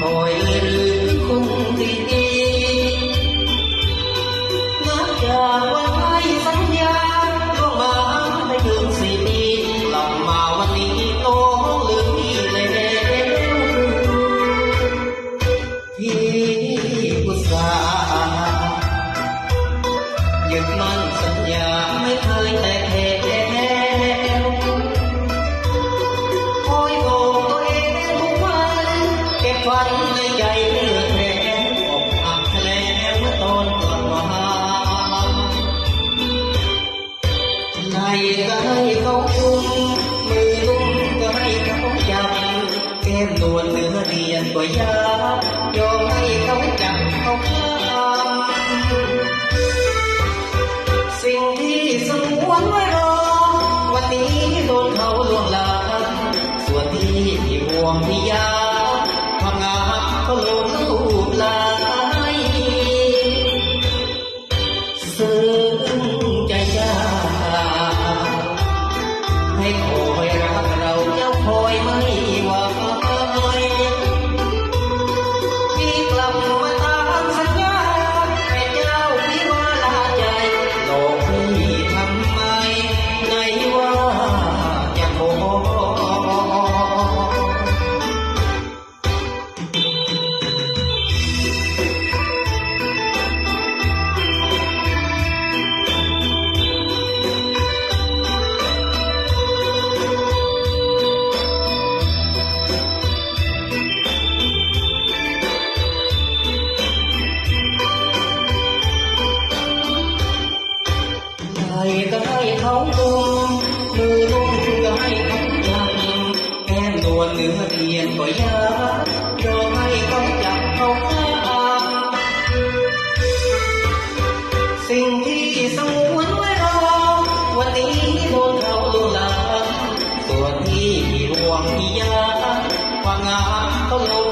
ำว่ ในใจเลือแผลอกหักแล้วเมื่อตอนกลับมาไหนก็ให้เขาคุมมือลุ่มก็ให้เขาจับแก้มนวลเนื้อเรียนก็ยายอมให้เขาานก็ลงลูกลายซึ้งใจยาให้ขอ ก็ยากยอให้เขาจับเขาข้ามสิ่งที่สงวนไว้รอ วันนี้โดนเขาลุกลามส่วนที่ห่วงที่ยากความงามเขาลง